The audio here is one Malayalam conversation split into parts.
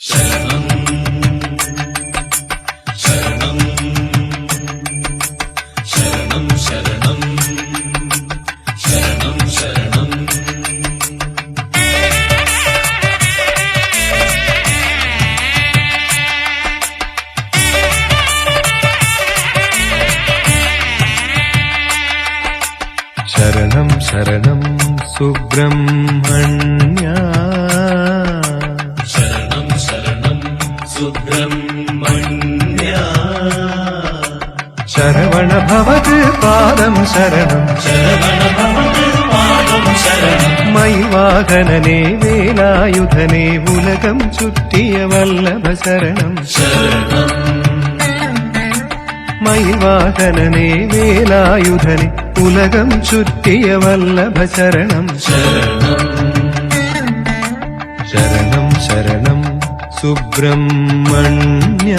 ശരണം ശരണം ശരണം ശരണം ശരണം ശരണം ശരണം ശരണം ശരവണ ഭവത് പാദം ശരണം ശരണം മൈവാഹനനെ വേലായുധനെ ഉലകം ചുറ്റിയ വല്ലഭ ശരണം ശരണം മൈവാഹനനെ വേലായുധനെ ഉലകം ചുറ്റിയ വല്ലഭ ശരണം ശരണം ശരണം സുബ്രഹ്മണ്യ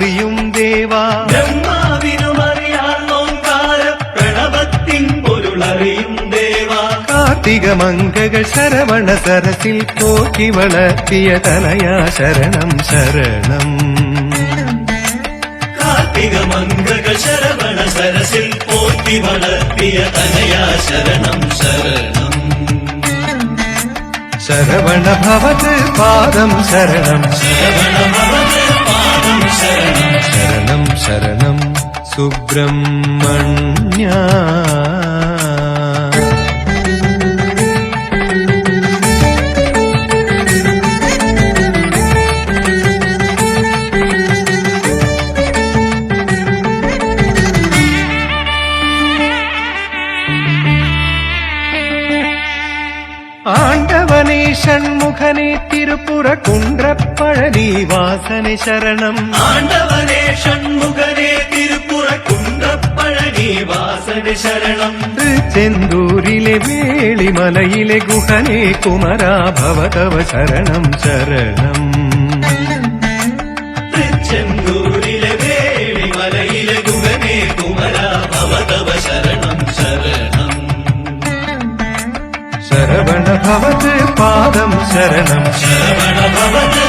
പൊരുളറിയും ദേവാ. ബ്രഹ്മാവിനുമറിയാർന്നോങ്കാര പ്രണവത്തിൻ പൊരുളറിയും ദേവാ. കാർത്തിക മംഗകൾ ശരവണ സരസിൽ പോക്കി വളർത്തിയ തനയാ ശരണം ശരണം. കാർത്തിക മംഗകൾ ശരവണ സരസിൽ പോറ്റി വളർത്തിയ തനയാ ശരണം ശരണം. ശരവണ ഭവത് പാദം ശരണം. ശരവണ ഭവത് സുബ്രഹ്മണ്യ. ണ്മുഖനേ തിരുപ്പുറ കുണ്ട്രപ്പഴനി വാസന ശരണം ആണ്ടവനേ ഷൺമുഖനേ ശരണം. ചെന്തൂരിലെ വേളിമലയിലെ ഗുഹനെ കുമരാ ഭവതവ ശരണം ശരണം. തൃച്ചെന്തൂരിലെ വേളിമലയിലെ ഗുഹനെ കുമര ഭവതവ ശരണം ശരണം. ശരവണ ഭവത് പാദം ശരണം. ശരവണ ഭവത്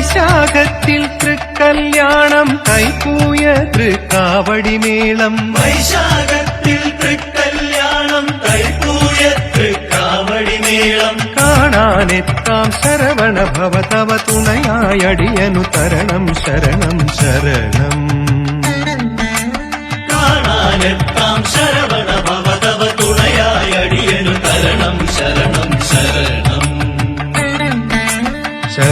வைசாகத்தில் திருக்கல்யாணம் கைப்பூய திருக்காவடி மேளம். வைசாகத்தில் திருக்கல்யாணம் கைப்பூய திருக்காவடி மேளம். காணானெத்தாம் சரவண பவ தவ துணையாயடியனு தரணம் சரணம் சரணம். காணானெத்தாம் சரவண பவ துணையாயடியனு தரணம் சரணம்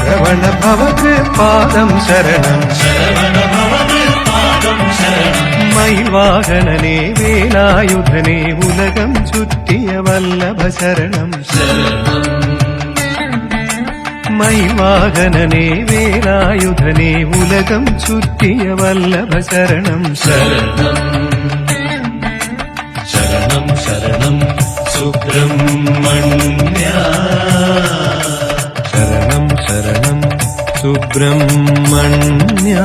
ശരവണ ഭവത് പാദം ശരണം മൈവാഹനേ വേലായുധനേ ഉലകം ചുറ്റിയ വല്ലഭ ശരണം മൈവാഹനേ വേലായുധനേ ഉലകം ചുറ്റിയ വല്ലഭ ശരണം ശരണം ശരണം ശുക്രം മണ്യാ शरणं सुब्रह्मण्या